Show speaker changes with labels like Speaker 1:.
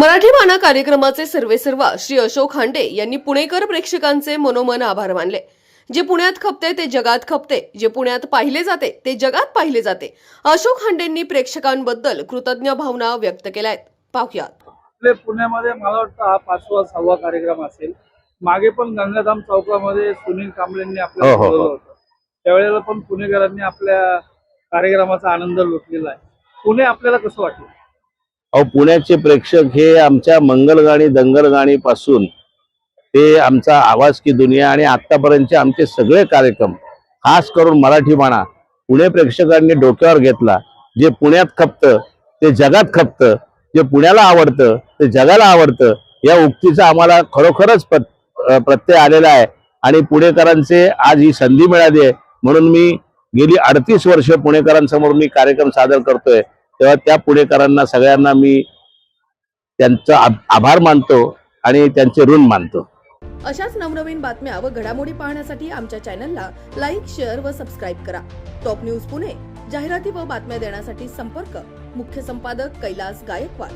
Speaker 1: मराठी माना कार्यक्रमाचे सर्वेसर्वा श्री अशोक हांडे यांनी पुणेकर प्रेक्षकांचे मनोमन आभार मानले. जे पुण्यात खपते ते जगात खपते. जे पुण्यात पाहिले जाते ते जगात पाहिले जाते. अशोक हांडेंनी प्रेक्षकांबद्दल कृतज्ञ भावना व्यक्त केल्या आहेत पाहुयात.
Speaker 2: आपले पुण्यामध्ये मला वाटतं हा पाचवा सहावा कार्यक्रम असेल. मागे पण गंगाधाम चौकामध्ये सुनील कांबळेंनी आपल्याला
Speaker 3: हो, हो, हो.
Speaker 2: बोलवलं होतं. त्यावेळेला पण पुणेकरांनी आपल्या कार्यक्रमाचा आनंद लुटलेला आहे. पुणे आपल्याला कसं वाटलं?
Speaker 3: अहो पुण्याचे प्रेक्षक हे आमच्या मंगलगाणी दंगलगाणी पासून ते आमचा आवाज की दुनिया आणि आतापर्यंतचे आमचे सगळे कार्यक्रम खास करून मराठी म्हणा पुणे प्रेक्षकांनी डोक्यावर घेतला. जे पुण्यात खपतं ते जगात खपतं जे पुण्याला आवडतं ते जगाला आवडतं या उक्तीचा आम्हाला खरोखरच प्र- प्रत्यय आलेला आहे. आणि पुणेकरांचे आज ही संधी मिळाली आहे. म्हणून मी गेली अडतीस वर्ष पुणेकरांसमोर मी कार्यक्रम सादर करतोय. तेव्हा त्या पुणेकरांना सगळ्यांना मी त्यांचा आभार मानतो आणि त्यांचे ऋण मानतो.
Speaker 1: अशाच नवनवीन बातम्या व घडामोडी पाहण्यासाठी आमच्या चॅनलला लाईक शेअर व सबस्क्राईब करा. टॉप न्यूज पुणे जाहिराती व बातम्या देण्यासाठी संपर्क मुख्य संपादक कैलास गायकवाड.